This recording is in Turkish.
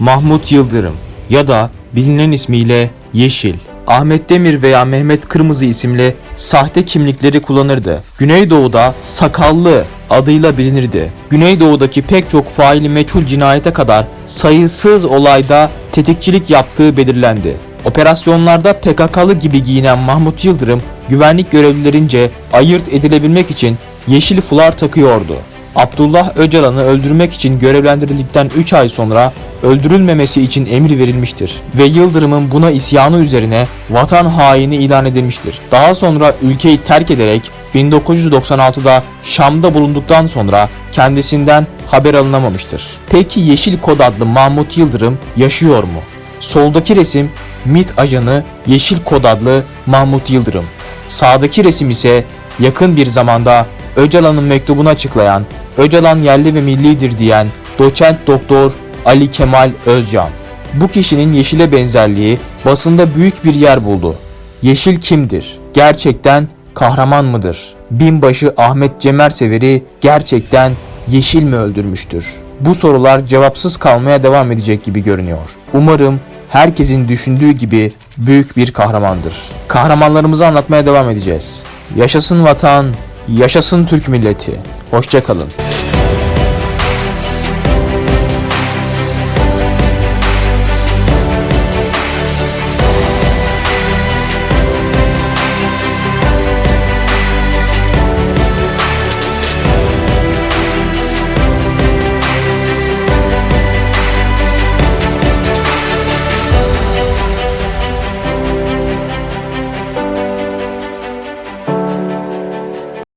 Mahmut Yıldırım ya da bilinen ismiyle Yeşil. Ahmet Demir veya Mehmet Kırmızı isimli sahte kimlikleri kullanırdı. Güneydoğu'da Sakallı adıyla bilinirdi. Güneydoğu'daki pek çok faili meçhul cinayete kadar sayısız olayda tetikçilik yaptığı belirlendi. Operasyonlarda PKK'lı gibi giyinen Mahmut Yıldırım güvenlik görevlilerince ayırt edilebilmek için yeşil fular takıyordu. Abdullah Öcalan'ı öldürmek için görevlendirildikten 3 ay sonra öldürülmemesi için emir verilmiştir ve Yıldırım'ın buna isyanı üzerine vatan haini ilan edilmiştir. Daha sonra ülkeyi terk ederek 1996'da Şam'da bulunduktan sonra kendisinden haber alınamamıştır. Peki Yeşil Kod adlı Mahmut Yıldırım yaşıyor mu? Soldaki resim MİT ajanı Yeşil Kod adlı Mahmut Yıldırım. Sağdaki resim ise yakın bir zamanda Öcalan'ın mektubunu açıklayan, Öcalan yerli ve millidir diyen doçent doktor Ali Kemal Özcan. Bu kişinin Yeşil'e benzerliği basında büyük bir yer buldu. Yeşil kimdir? Gerçekten kahraman mıdır? Binbaşı Ahmet Cemersever'i gerçekten Yeşil mi öldürmüştür? Bu sorular cevapsız kalmaya devam edecek gibi görünüyor. Umarım herkesin düşündüğü gibi büyük bir kahramandır. Kahramanlarımızı anlatmaya devam edeceğiz. Yaşasın vatan, yaşasın Türk milleti. Hoşçakalın.